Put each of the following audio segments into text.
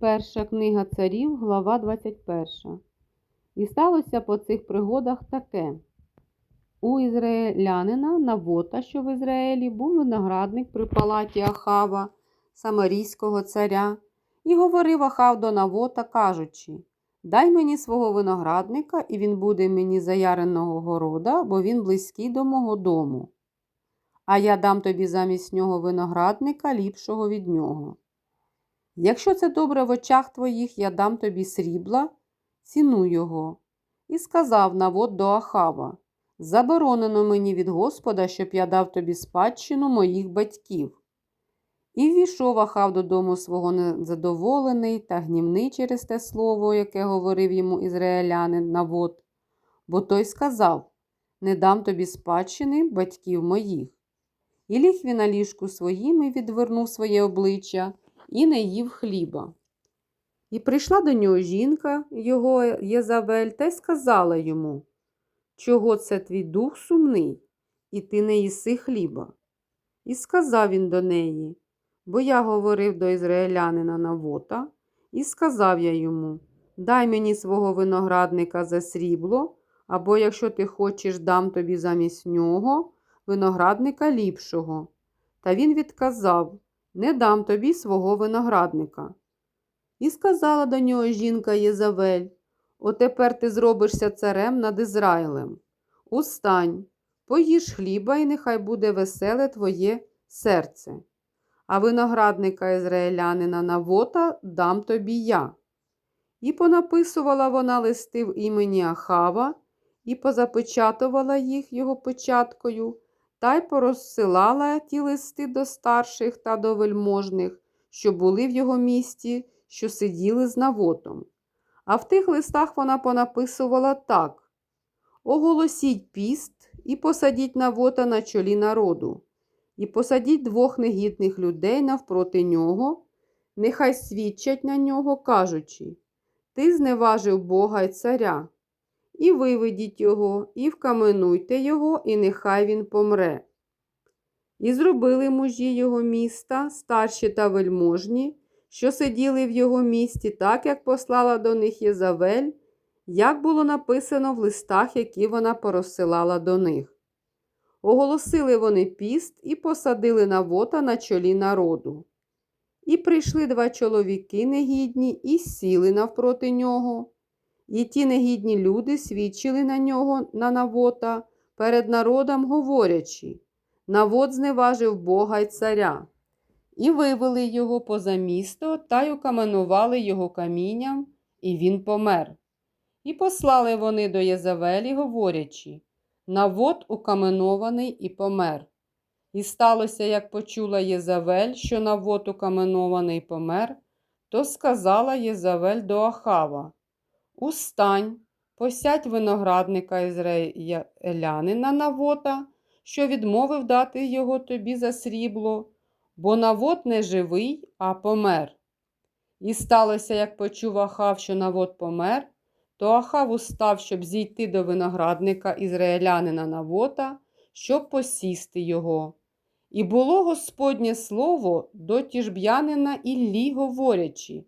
Перша книга царів, глава 21. І сталося по цих пригодах таке. У ізраїлянина Навота, що в Ізраїлі, був виноградник при палаті Ахава, Самарійського царя, і говорив Ахав до Навота, кажучи: Дай мені свого виноградника, і він буде мені заяреного города, бо він близький до мого дому. А я дам тобі замість нього виноградника ліпшого від нього. Якщо це добре в очах твоїх, я дам тобі срібла, ціну його. І сказав Навод до Ахава: Заборонено мені від Господа, щоб я дав тобі спадщину моїх батьків. І ввійшов Ахав додому свого незадоволений та гнівний через те слово, яке говорив йому ізраїлянин Навод. Бо той сказав: Не дам тобі спадщини батьків моїх. І ліг він на ліжку своїм і відвернув своє обличчя і не їв хліба. І прийшла до нього жінка, його Єзавель, та й сказала йому, чого це твій дух сумний, і ти не їси хліба. І сказав він до неї, бо я говорив до ізраїлянина Навота, і сказав я йому, дай мені свого виноградника за срібло, або якщо ти хочеш, дам тобі замість нього виноградника ліпшого. Та він відказав, не дам тобі свого виноградника. І сказала до нього жінка Єзавель, Отепер ти зробишся царем над Ізраїлем. Устань, поїж хліба, і нехай буде веселе твоє серце. А виноградника ізраїлянина Навота дам тобі я. І понаписувала вона листи в імені Ахава, і позапечатувала їх його печаткою, та й порозсилала ті листи до старших та до вельможних, що були в його місті, що сиділи з Навотом. А в тих листах вона понаписувала так: Оголосіть піст і посадіть Навота на чолі народу, і посадіть двох негідних людей навпроти нього, нехай свідчать на нього, кажучи: Ти зневажив Бога й царя, і виведіть його, і вкаменуйте його, і нехай він помре. І зробили мужі його міста, старші та вельможні, що сиділи в його місті, так як послала до них Єзавель, як було написано в листах, які вона порозсилала до них. Оголосили вони піст і посадили Навота на чолі народу. І прийшли два чоловіки негідні і сіли навпроти нього. І ті негідні люди свідчили на нього на Навота перед народом, говорячи Навод зневажив Бога й царя. І вивели його поза місто та й окаменували його камінням, і він помер. І послали вони до Єзавелі, говорячи Навод укаменований і помер. І сталося, як почула Єзавель, що Навод укаменований помер, то сказала Єзавель до Ахава Устань, посядь виноградника ізраїлянина Навота, що відмовив дати його тобі за срібло, бо Навод не живий, а помер. І сталося, як почув Ахав, що Навод помер, то Ахав устав, щоб зійти до виноградника ізраїлянина Навота, щоб посісти його. І було Господнє слово до тіжб'янина Іллі, говорячи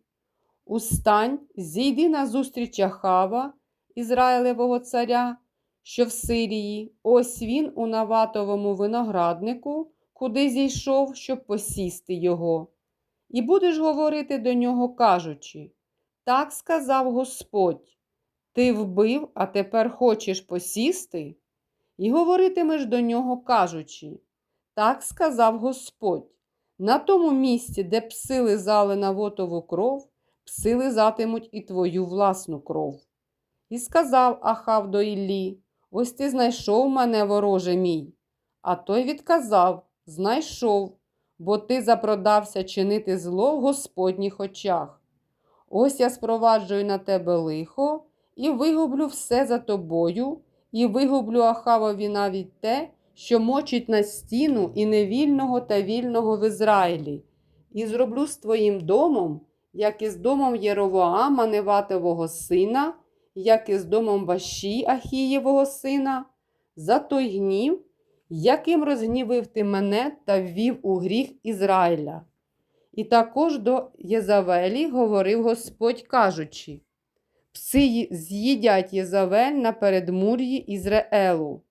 Устань, зійди назустріч Ахава, Ізраїлевого царя, що в Сирії, ось він у Наватовому винограднику, куди зійшов, щоб посісти його. І будеш говорити до нього, кажучи так сказав Господь, ти вбив, а тепер хочеш посісти? І говоритимеш до нього, кажучи так сказав Господь, на тому місці, де пси лизали Навотову кров, пси лизатимуть і твою власну кров. І сказав Ахав до Іллі, ось ти знайшов мене, вороже мій. А той відказав Знайшов, бо ти запродався чинити зло в Господніх очах. Ось я спроваджую на тебе лихо і вигублю все за тобою, і вигублю Ахавові навіть те, що мочить на стіну і невільного та вільного в Ізраїлі, і зроблю з твоїм домом, як і з домом Єровоама, Неватового сина, як і з домом Баші Ахієвого сина, за той гнів, яким розгнівив ти мене та ввів у гріх Ізраїля. І також до Єзавелі говорив Господь, кажучи: Пси з'їдять Єзавель на передмур'ї Ізраелу.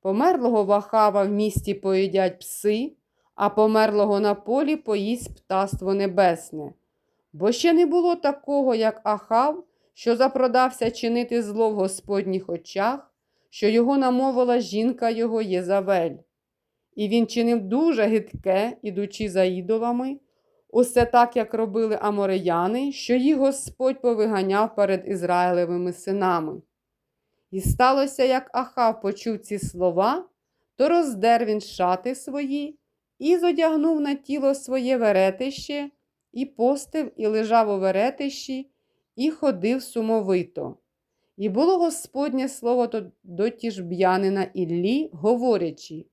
Померлого Вахава в місті поїдять пси, а померлого на полі поїсть птаство небесне. Бо ще не було такого, як Ахав, що запродався чинити зло в Господніх очах, що його намовила жінка його Єзавель. І він чинив дуже гидке, ідучи за ідолами, усе так, як робили амореяни, що їх Господь повиганяв перед Ізраїлевими синами. І сталося, як Ахав почув ці слова, то роздер він шати свої і зодягнув на тіло своє веретище, і постив, і лежав у веретищі, і ходив сумовито. І було Господнє слово до тіжб'янина Іллі, говорячи,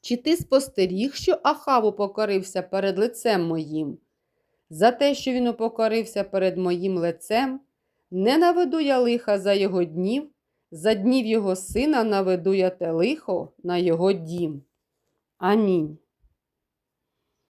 чи ти спостеріг, що Ахав упокорився перед лицем моїм? За те, що він упокорився перед моїм лицем, не наведу я лиха за його днів, за днів його сина наведу я те лихо на його дім. Амінь.